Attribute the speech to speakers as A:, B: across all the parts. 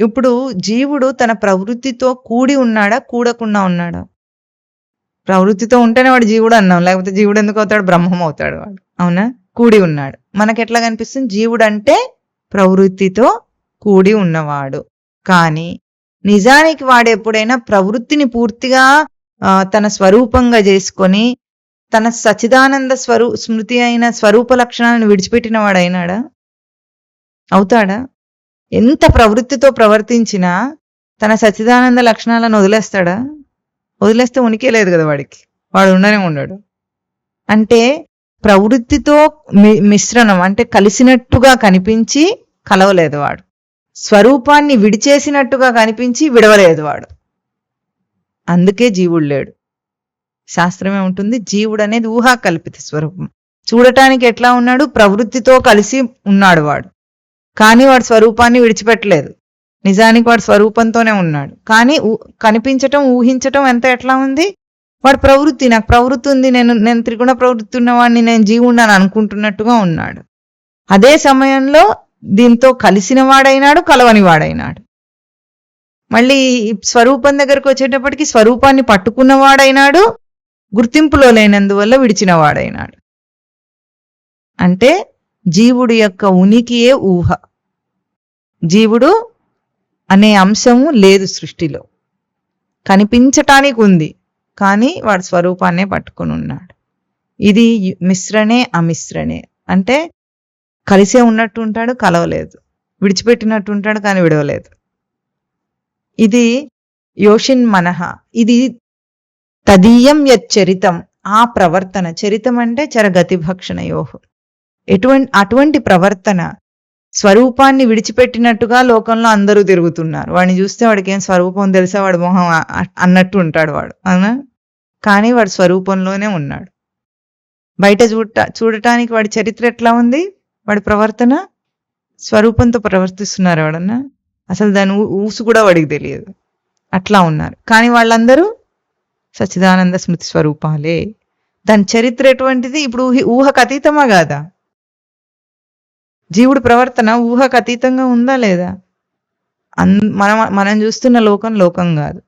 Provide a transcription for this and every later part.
A: ఇప్పుడు జీవుడు తన ప్రవృత్తితో కూడి ఉన్నాడా కూడకుండా ఉన్నాడా? ప్రవృత్తితో ఉంటేనే వాడు జీవుడు అన్నాం లేకపోతే జీవుడు ఎందుకు అవుతాడు? బ్రహ్మం అవుతాడు వాడు. అవునా? కూడి ఉన్నాడు. మనకి ఎట్లా కనిపిస్తుంది జీవుడు అంటే ప్రవృత్తితో కూడి ఉన్నవాడు. కానీ నిజానికి వాడు ఎప్పుడైనా ప్రవృత్తిని పూర్తిగా తన స్వరూపంగా చేసుకొని తన సచిదానంద స్వరూ స్మృతి అయిన స్వరూప లక్షణాలను విడిచిపెట్టిన వాడైనాడా అవుతాడా? ఎంత ప్రవృత్తితో ప్రవర్తించినా తన సచిదానంద లక్షణాలను వదిలేస్తాడా? వదిలేస్తే ఉనికే లేదు కదా వాడికి. వాడు ఉండనే ఉండడు. అంటే ప్రవృత్తితో మి- మిశ్రణం అంటే కలిసినట్టుగా కనిపించి కలవలేదు వాడు. స్వరూపాన్ని విడిచేసినట్టుగా కనిపించి విడవలేదు వాడు. అందుకే జీవుడు లేడు. శాస్త్రమే ఉంటుంది జీవుడు అనేది ఊహా కల్పిత స్వరూపం. చూడటానికి ఎట్లా ఉన్నాడు? ప్రవృత్తితో కలిసి ఉన్నాడు వాడు. కానీ వాడు స్వరూపాన్ని విడిచిపెట్టలేదు. నిజానికి వాడు స్వరూపంతోనే ఉన్నాడు. కానీ ఊ- కనిపించటం ఊహించటం ఎంత ఎట్లా ఉంది? వాడు ప్రవృత్తి నాకు ప్రవృత్తి ఉంది నేను నేను త్రిగుణ ప్రవృత్తి ఉన్నవాడిని నేను జీవుడు అని అనుకుంటున్నట్టుగా ఉన్నాడు. అదే సమయంలో దీంతో కలిసిన వాడైనాడు కలవని వాడైనాడు. మళ్ళీ స్వరూపం దగ్గరకు వచ్చేటప్పటికి స్వరూపాన్ని పట్టుకున్నవాడైనాడు గుర్తింపులో లేనందువల్ల విడిచిన వాడైనాడు. అంటే జీవుడి యొక్క ఉనికియే ఊహ. జీవుడు అనే అంశము లేదు సృష్టిలో. కనిపించటానికి ఉంది కానీ వాడు స్వరూపాన్నే పట్టుకొని ఉన్నాడు. ఇది మిశ్రణే అమిశ్రణే అంటే కలిసే ఉన్నట్టు ఉంటాడు కలవలేదు. విడిచిపెట్టినట్టు ఉంటాడు కానీ విడవలేదు. ఇది యోషిన్ మనహ. ఇది తదీయం యత్ చరితం ఆ ప్రవర్తన. చరితం అంటే చరగతి భక్షణ ఎటువంటి అటువంటి ప్రవర్తన స్వరూపాన్ని విడిచిపెట్టినట్టుగా లోకంలో అందరూ తిరుగుతున్నారు. వాడిని చూస్తే వాడికి ఏం స్వరూపం తెలిసే? వాడు మొహం అన్నట్టు ఉంటాడు వాడు. అవునా? కానీ వాడు స్వరూపంలోనే ఉన్నాడు. బయట చూడ చూడటానికి వాడి చరిత్ర ఎట్లా ఉంది? వాడి ప్రవర్తన? స్వరూపంతో ప్రవర్తిస్తున్నారు వాడన్నా? అసలు దాని ఊసు కూడా వాడికి తెలియదు. అట్లా ఉన్నారు. కానీ వాళ్ళందరూ సచ్చిదానంద స్మృతి స్వరూపాలే. దాని చరిత్ర ఎటువంటిది? ఇప్పుడు ఊహి ఊహకు అతీతమా కాదా? జీవుడి ప్రవర్తన ఊహకు అతీతంగా ఉందా లేదా? అన్ మనం మనం చూస్తున్న లోకం లోకం కాదు.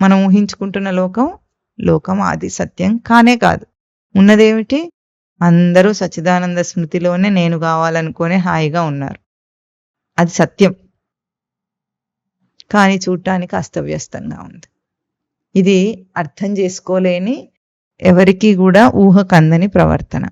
A: మనం ఊహించుకుంటున్న లోకం లోకం ఆది సత్యం కానే కాదు. ఉన్నదేమిటి? అందరూ సచ్చిదానంద స్మృతిలోనే నేను కావాలనుకునే హాయిగా ఉన్నారు. అది సత్యం. కానీ చూడటానికి అస్తవ్యస్తంగా ఉంది. ఇది అర్థం చేసుకోలేని ఎవరికీ కూడా ఊహకందని ప్రవర్తన.